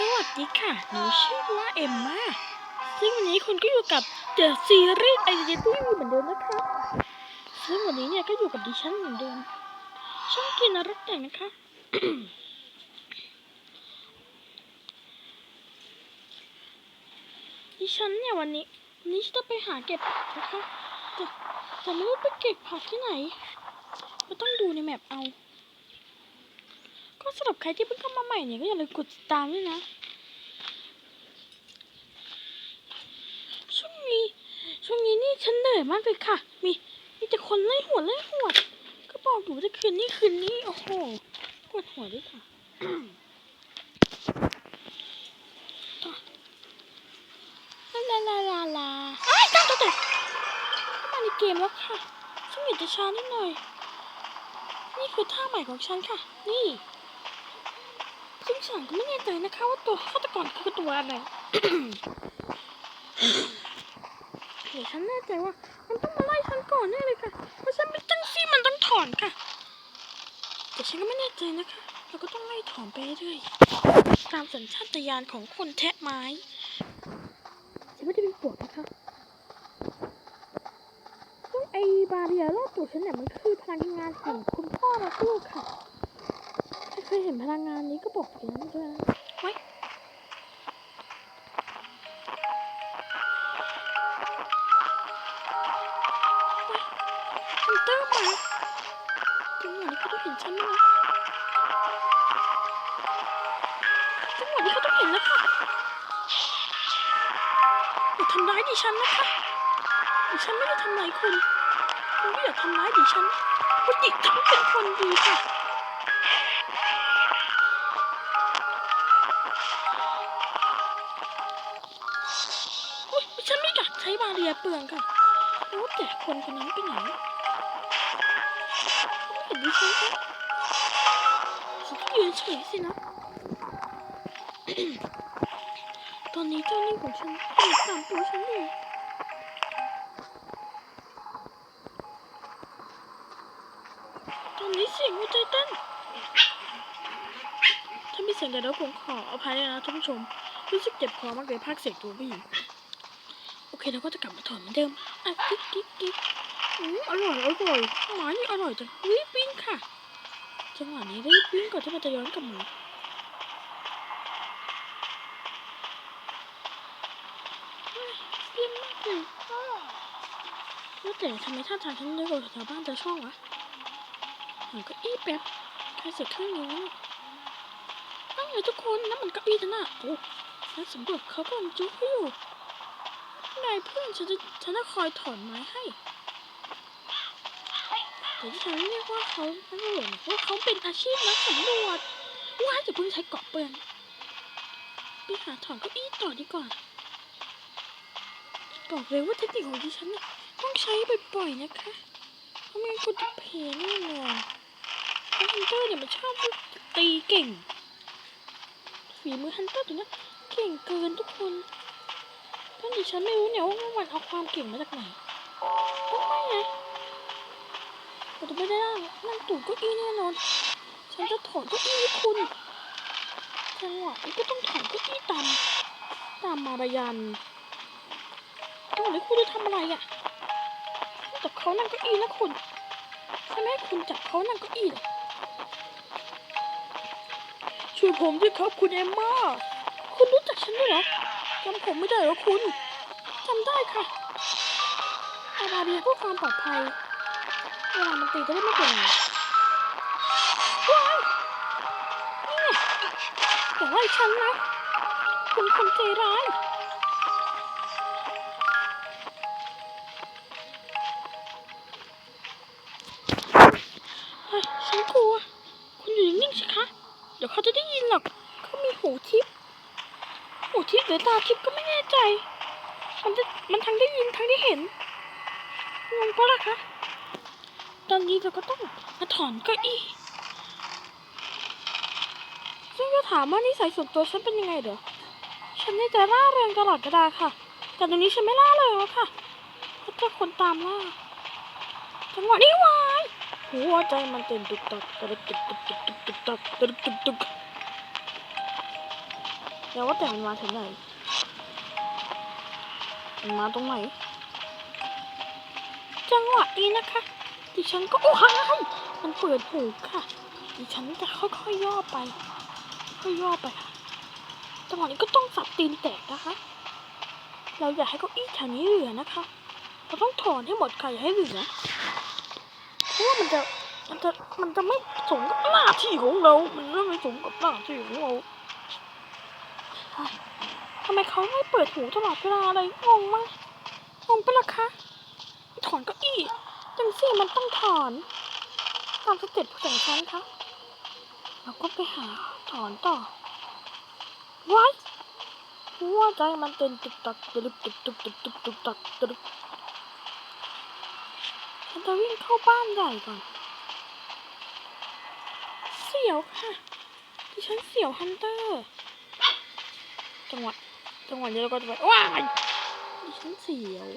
สวัสดีค่ะ หนูชื่อว่าเอมมาซึ่งวันนี้คุณก็อยู่กับ The Series Identity เหมือนเดิมนะคะซึ่งวันนี้เนี่ยก็อยู่กับดิฉันเหมือนเดิม ช่องกินรักแต่งนะคะ ดิฉันเนี่ยวันนี้นี้จะไปหาเก็บผักนะคะแต่แต่ไม่รู้ไปเก็บผักที่ไหน ก็ต้องดูในแมปเอา ก็สำหรับใครที่เพิ่งเข้ามาใหม่เนี่ยก็อย่าลืมกดติดตามด้วยนะช่วงนี้ช่วงนี้นี่ฉันเหนื่อยมากเลยค่ะ มีมีแต่คนไล่หัวไล่หัวก็บอกอยู่จะคืนนี้คืนนี้โอ้โหปวดหัวด้วยค่ะลาลาลาลาไอ้ตั้งตัวแต่เข้ามาในเกมแล้วค่ะฉันอยากจะช้านิดหน่อย นี่คือท่าใหม่ของฉันค่ะ นี่ ซึ่งฉันก็ไม่แน่ใจนะคะว่าตัวฆาตกรคือตัวอะไรเดี๋ยวฉันแน่ใจว่า มันต้องมาไล่ฉันก่อนแน่เลยค่ะ เพราะฉันเป็นจังซี่มันต้องถอนค่ะ แต่ฉันก็ไม่แน่ใจนะคะ เราก็ต้องไล่ถอนไปเรื่อยตามสัญชาตญาณของคนแทะไม้ฉันไม่ได้เป็นปวดนะคะซึ่งไอ้บาเรียรอบตัวฉันเนี่ยมันคือพลังงานของคุณพ่อและลูกค่ะ ยเห็นพลังงานนี้ก็บอกอย่างนั้นด้วยนะไว้ฮันเตอร์มาจังหวะนี้เขาต้องเห็นฉันนะจังหวะนี้เขาต้องเห็นแล้วค่ะอย่าทำร้ายดิฉันนะคะดิฉันไม่ได้ทำร้ายคุณคุณก็อย่าทำร้ายดิฉันปกติฉันเป็นคนดีค่ะ ยเปลืองค่ะแล้แต่คนคนนั้นไปไหนเขาไม่เห็นดิฉันค่ะฉันก็ยืนเฉยสินะ ตอนนี้เจ้าหนี้ของฉันติดตามตัวฉันอยู่ตอนนี้เสียงหัวใจเต้นถ้ามีเสียงแต่แล้วผมขออภัยด้วยนะท่านผู้ชม รู้สึกเจ็บคอมากเลยภาคเสียงตัวผู้หญิง คเราก็จะกลับมาถอนเหมือนเดิมอะกิ๊กกิ๊กกิ๊กอืมอร่อยอร่อยหมานี่อร่อยจังรีบปิ้งค่ะ จังหวะนี้รีบปิ้งก่อนที่มันจะย้อนกลับมาเฮ้ยเยี่ยมมากเลยแล้วแต่ทำไมท่าทางฉันเร็วกว่าแถวบ้านแถวช่องวะหาเก็อี้แป๊บใครเสร็จเครื่องนี้วตั้งเลยทุกคนนั่นมันเก้าอี้นั่นน่ะโอ้นักสำรวจเขากำลังจุ๊กอยู่ นายเพื่อนฉันจะฉันจะคอยถอนไม้ให้แต่ที่ฉันเรียกว่าเขาตำรวจว่าเขาเป็นอาชีพนักสำรวจว่าจะเพิ่งใช้เกาะเปลืองไปหาถอนเก้าอี้ต่อดีกว่าบอกเลยว่าเทคนิคของดิฉันเนี่ยต้องใช้บ่อยๆนะคะเพราะไม่งั้นคุณจะเพลแน่นอนเพราะฮันเตอร์เนี่ยมันชอบตีเก่งฝีมือฮันเตอร์ตัวนี้เก่งเกินทุกคน ก็ดิฉันไม่รู้เนี่ยว่ามันเอาความเก่งมาจากไหนก็ไม่ไงเราจะไม่ได้นั่งนั่งตู่เก้าอี้แน่นอน ฉันจะถอนเก้าอี้ให้คุณจังหวะนี้ก็ต้องถอนเก้าอี้ตามตามมารยานจังหวะนี้คุณจะทำอะไรอะจับเขานั่งเก้าอี้นะคุณใช่ไหมคุณจับเขานั่งเก้าอี้ช่วยผมด้วยครับคุณเอมมาคุณรู้จักฉันด้วยเหรอ จำผมไม่ได้เหรอคุณจำได้ค่ะอาบาเบียเพื่อความปลอดภัยเวลามันตีจะได้ไม่เป็นว้ายนี่อย่าไล่ฉันนะคุณคนใจร้าย อตาทิพย์ก็ไม่แน่ใจ มันจะมันทั้งได้ยินทั้งได้เห็นงงปะล่ะคะ ตอนนี้เราก็ต้องมาถอนเก้าอี้ ซึ่งจะถามว่านิสัยส่วนตัวฉันเป็นยังไงเด้อฉันนี่จะร่าเริงตลอดเวลาค่ะ แต่ตอนนี้ฉันไม่ร่าเริงแล้วค่ะเพราะเจอคนตามล่าจังหวะนี้วายหัวใจมันเต้นตุกตักตุกตุกตุกตุกตุกตุกตุกตุกตุกแล้วว่าแต่มันมาถึงไหน มาตรงไหน จังหวะนี้นะคะ ดิฉันก็โอ้ยมันเปิดหูค่ะ ดิฉันจะค่อยๆย่อไป ค่อยๆย่อไปค่ะ จังหวะนี้ก็ต้องสับตีนแตกนะคะ เราอย่าให้เก้าอี้แถวนี้เหลือนะคะ เราต้องถอนให้หมดค่ะอย่าให้เหลือ เพราะว่ามันจะ มันจะ มันจะไม่สมกับหน้าที่ของเรา มันไม่สมกับหน้าที่ของเรา ทำไมเขาไม่เปิดหูตลอดเวลาเลยงงมากงงไปะละคะ ถอนเก้าอี้จังสิมันต้องถอน ตามสเต็ปของฉันคะเราก็ไปหาถอนต่อว้ายหัวใจมันเต้นตึกตักตึกตึกตึกตึกตึกตึกตักตึกฉันจะวิ่งเข้าบ้านใหญ่ก่อน เสียวค่ะดิฉันเสียวฮันเตอร์ จังหวะ จังหวะนี้เราก็จะไปว้ายฉันเสียว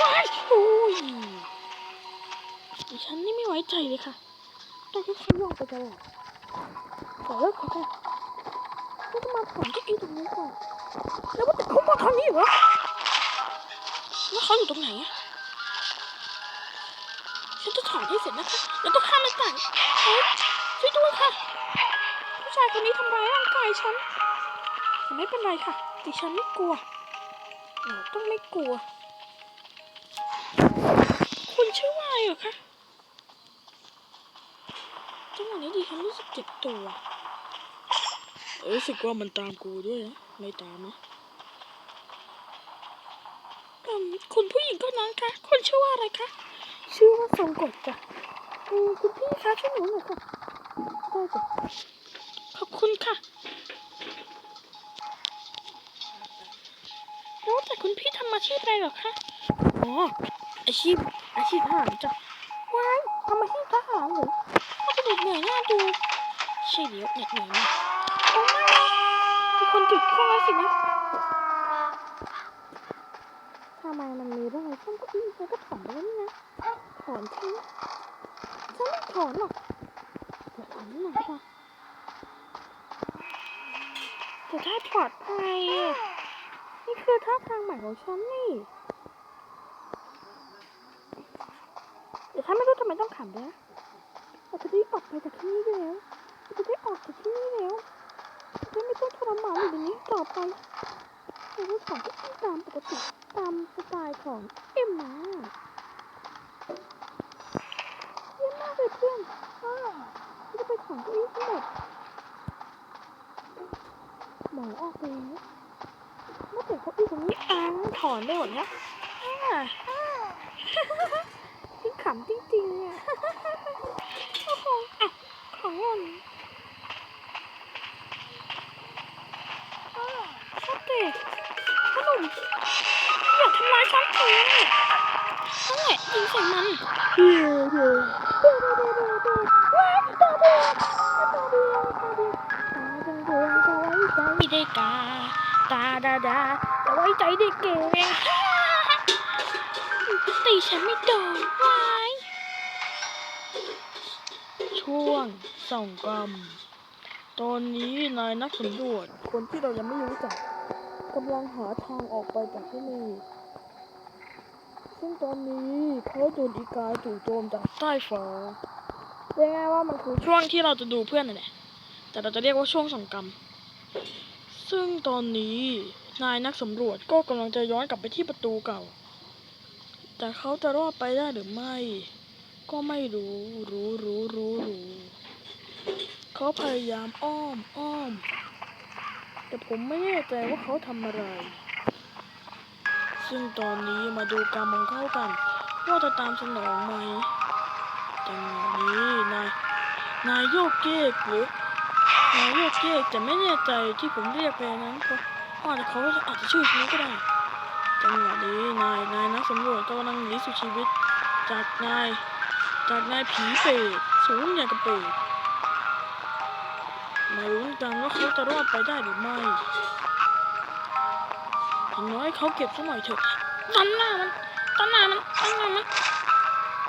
ว้ายโอ้ยดิฉันนี่ไม่ไว้ใจเลยค่ะต้องให้เขาย่องไปตลอดขอเลิกเขาค่ะเขาจะมาถอนเก้าอี้ตรงนี้ก่อนแล้วว่าแต่เขามาทางนี้เหรอแล้วเขาอยู่ตรงไหนอะฉันจะถอนให้เสร็จนะคะแล้วก็ข้ามหน้าต่างเฮ้ยช่วยด้วยค่ะผู้ชายคนนี้ทำร้ายร่างกายฉัน แต่ไม่เป็นไรค่ะดิฉันไม่กลัวเราต้องไม่กลัว คุณชื่อว่าอะไรเหรอคะจังหวะนี้ดิฉันรู้สึกเจ็บตัวรู้สึกว่ามันตามกูด้วยนะไม่ตามนะอืมคุณผู้หญิงคนนั้นคะคุณชื่อว่าอะไรคะชื่อว่าทรงกฎจ้ะอืมคุณพี่คะช่วยหนูหน่อยค่ะได้จ้ะขอบคุณค่ะ แล้วแต่คุณพี่ทำอาชีพอะไรเหรอคะอ๋ออาชีพอาชีพทหารจ้ะว้ายทำอาชีพทหารเหรอถ้าจะเหน็ดเหนื่อยน่าดูใช่เดี๋ยวเหน็ดเหนื่อยมากโอ้ไม่มีคนจุดเครื่องแล้วสินะทำไมมันมีเรื่องอะไรซ่อมเก็อี้ฉันก็ถอนไปแล้วนี่นะถอนทิ้งฉันไม่ถอนหรอกเดี๋ยวถอนหน่อยค่ะแต่ถ้าปลอดภัยอะนี่ คือท่าทางใหม่ของฉันนี่เดี๋ยวฉันไม่รู้ทำไมต้องขำด้วยนะเราจะได้ออกไปจากที่นี่แล้วเราจะได้ออกจากที่นี่แล้วจะได้ไม่ต้องทรมานอยู่แบบนี้ต่อไปเราจะสอนที่ตามปกติตามสไตล์ของเอ็มมาเยี่ยมมากเลยเพื่อนอ้าจะไปถอนเก้าอี้ทั้งหมดหมอออกไปแล้ว เมื่อแต่เก้าอี้ตรงนี้อ้างถอนได้หมดเนี้ยอ่าอ่าคือขำจริงๆอะโอ้โหอะของหล่นอ้าวชอบเตะขนมอย่าทำร้ายฉันเถอะนั่นแหละยิงใส่มันเฮ้ยเฮ้ยเฮ้ยเฮ้ยเฮ้ยเฮ้ยเฮ้ยว้ายตาเดียวตาเดียวตาเดียวตาเดียวตาเดียวจะไว้ใจได้กา ตาดาดาจะไว้ใจได้เก่งตีฉันไม่โดนวายช่วงส่องกรรม ตอนนี้นายนักสำรวจคนที่เรายังไม่รู้จักกำลังหาทางออกไปจากที่นี่ ซึ่งตอนนี้เขาโดนอีกาจู่โจมจากใต้ฟ้าเรียกง่ายว่ามันคือช่วงที่เราจะดูเพื่อนนั่นแหละแต่เราจะเรียกว่าช่วงส่องกรรม ซึ่งตอนนี้นายนักสำรวจก็กำลังจะย้อนกลับไปที่ประตูเก่า แต่เขาจะรอดไปได้หรือไม่ ก็ไม่รู้รู้รู้รู้รู้เขาพยายามอ้อมอ้อม แต่ผมไม่แน่ใจว่าเขาทำอะไร ซึ่งตอนนี้มาดูกรรมองเข้ากันว่าจะตามสนองไหมจังหวะนี้นายนายโยกเยกหรือ นายโยกเยกแต่ไม่แน่ใจที่ผมเรียกไปนั้นเพราะอาจจะเขาอาจจะชื่อนี้ก็ได้จังหวะนี้นายนายนักสำรวจก็กำลังหนีสู่ชีวิต จากนายจากนายผีเปรตสูงอย่างกับเปรตมาลุ้นกันว่าเขาจะรอดไปได้หรือไม่อย่างน้อยเขาเก็บสักหน่อยเถอะตันหน้ามันตันหน้ามันตันหน้ามัน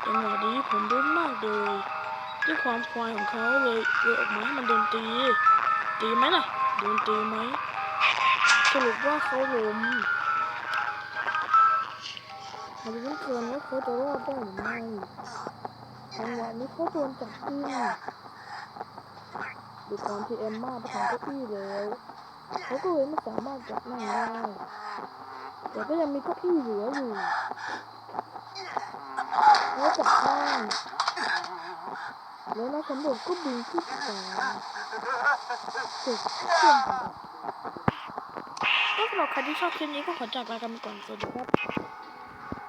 จังหวะนี้ผมรุ้นมากเลย ด้วยความควายของเขาเลยเลยออกมาให้มันโดนตี ตีไหมล่ะ โดนตีไหมสรุปว่าเขาล้มมาดูเพื่อนๆว่าเขาจะรอดได้หรือไม่จังหวะนี้เขาโดนจับกินดูการที่เอ็มมาไปทางเก้าอี้แล้วเขาก็เลยไม่สามารถจับนั่งได้แต่ก็ยังมีเก้าอี้เหลืออยู่แล้วจับนั่ง แล้วเราสำรวจก็บินขึ้นฟ้าเสร็จเครื่องของเราก็สำหรับใครที่ชอบคลิปนี้ก็ขอจากลากันไปก่อนสวัสดีครับ